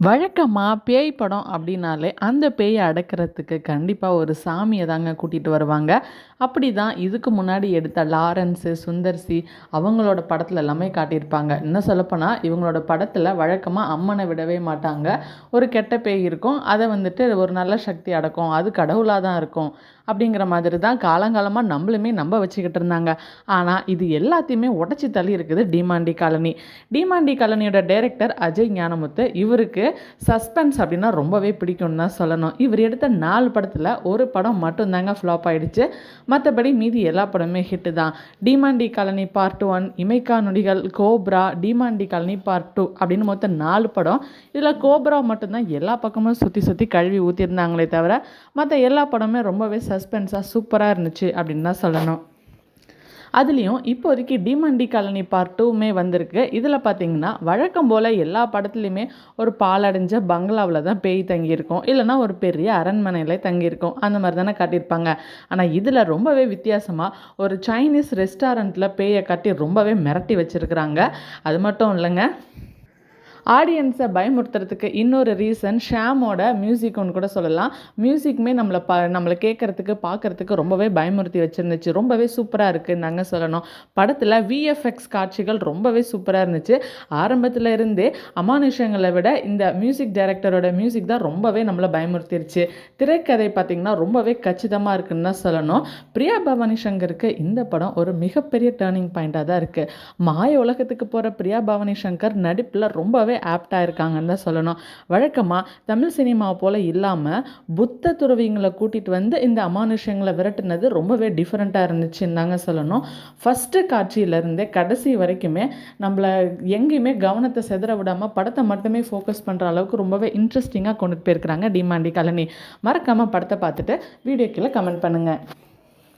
வழக்கமாக பேய் படம் அப்படின்னாலே அந்த பேயை அடக்கிறதுக்கு கண்டிப்பாக ஒரு சாமியை தாங்க கூட்டிகிட்டு வருவாங்க. அப்படி தான் இதுக்கு முன்னாடி எடுத்த லாரன்ஸு சுந்தர்சி அவங்களோட படத்தில் எல்லாமே காட்டியிருப்பாங்க. இன்னும் சொல்லப்போனால் இவங்களோட படத்தில் வழக்கமாக அம்மனை விடவே மாட்டாங்க. ஒரு கெட்ட பேய் இருக்கும் அதை வந்துட்டு ஒரு நல்ல சக்தி அடக்கும் அது கடவுளாக தான் இருக்கும் அப்படிங்கிற மாதிரி தான் காலங்காலமாக நம்மளுமே நம்ப வச்சுக்கிட்டு இருந்தாங்க. ஆனால் இது எல்லாத்தையுமே உடச்சி தள்ளி இருக்குது டிமாண்டி காலனி. டிமாண்டி காலனியோட டைரக்டர் அஜய் ஞானமுத்து இவருக்கு சஸ்பென்ஸ் அப்படின்னா ரொம்பவே பிடிக்கும்னு தான் சொல்லணும். இவர் எடுத்த நாலு படத்தில் ஒரு படம் மட்டும்தாங்க ஃப்ளாப் ஆகிடுச்சு மற்றபடி மீதி எல்லா படமே ஹிட்டு தான். Demonte Colony part one Imaikkaa Nodigal Cobra Demonte Colony part two அப்படின்னு மொத்தம் நாலு படம். இதில் கோப்ரா மட்டும்தான் எல்லா பக்கமும் சுற்றி சுற்றி கழுவி ஊற்றிருந்தாங்களே தவிர மற்ற எல்லா படமே ரொம்பவே சஸ்பென்ஸாக சூப்பராக இருந்துச்சு அப்படின்னு தான் சொல்லணும். அதுலேயும் இப்போதைக்கு டிமண்டி காலனி பார்ட் டூவுமே வந்திருக்கு. இதில் பார்த்தீங்கன்னா வழக்கம் போல் எல்லா படத்துலையுமே ஒரு பாலடைஞ்ச பங்களாவில் தான் பேய் தங்கியிருக்கும். இல்லைனா ஒரு பெரிய அரண்மனையில் தங்கியிருக்கும். அந்த மாதிரி தானே காட்டியிருப்பாங்க. ஆனால் இதில் ரொம்பவே வித்தியாசமாக ஒரு சைனீஸ் ரெஸ்டாரண்ட்டில் பேயை கட்டி ரொம்பவே மிரட்டி வச்சுருக்குறாங்க. அது மட்டும் இல்லைங்க. ஆடியன்ஸை பயமுறுத்துறதுக்கு இன்னொரு ரீசன் ஷாமோட மியூசிக் ஒன்று கூட சொல்லலாம். மியூசிக்குமே நம்மளை ப நம்மளை கேட்குறதுக்கு பார்க்குறதுக்கு ரொம்பவே பயமுறுத்தி வச்சுருந்துச்சு. ரொம்பவே சூப்பராக இருக்குன்னாங்க சொல்லணும். படத்தில் விஎஃப்எக்ஸ் காட்சிகள் ரொம்பவே சூப்பராக இருந்துச்சு. ஆரம்பத்தில் இருந்தே அமானுஷங்களை விட இந்த மியூசிக் டைரக்டரோட மியூசிக் தான் ரொம்பவே நம்மளை பயமுறுத்திருச்சு. திரைக்கதை பார்த்திங்கன்னா ரொம்பவே கச்சிதமாக இருக்குன்னு தான் சொல்லணும். பிரியா பவானி சங்கருக்கு இந்த படம் ஒரு மிகப்பெரிய டேர்னிங் பாயிண்ட்டாக தான் இருக்குது மாய உலகத்துக்கு போகிற பிரியா பவானி சங்கர் நடிப்பில் ரொம்பவே ரொம்பவே ஆப்டாக இருக்காங்கன்னு தான் சொல்லணும். வழக்கமாக தமிழ் சினிமா போல் இல்லாமல் புத்த துறவிங்களை கூட்டிகிட்டு வந்து இந்த அமானுஷங்களை விரட்டுனது ரொம்பவே டிஃப்ரெண்ட்டாக இருந்துச்சுன்னு தாங்க சொல்லணும். ஃபஸ்ட்டு காட்சியிலேருந்தே கடைசி வரைக்குமே நம்மளை எங்கேயுமே கவனத்தை செதற விடாமல் படத்தை மட்டுமே ஃபோக்கஸ் பண்ணுற அளவுக்கு ரொம்பவே இன்ட்ரெஸ்டிங்காக கொண்டுட்டு போயிருக்கிறாங்க. டிமாண்டி கலனி மறக்காமல் படத்தை பார்த்துட்டு வீடியோ கீழே கமெண்ட் பண்ணுங்கள்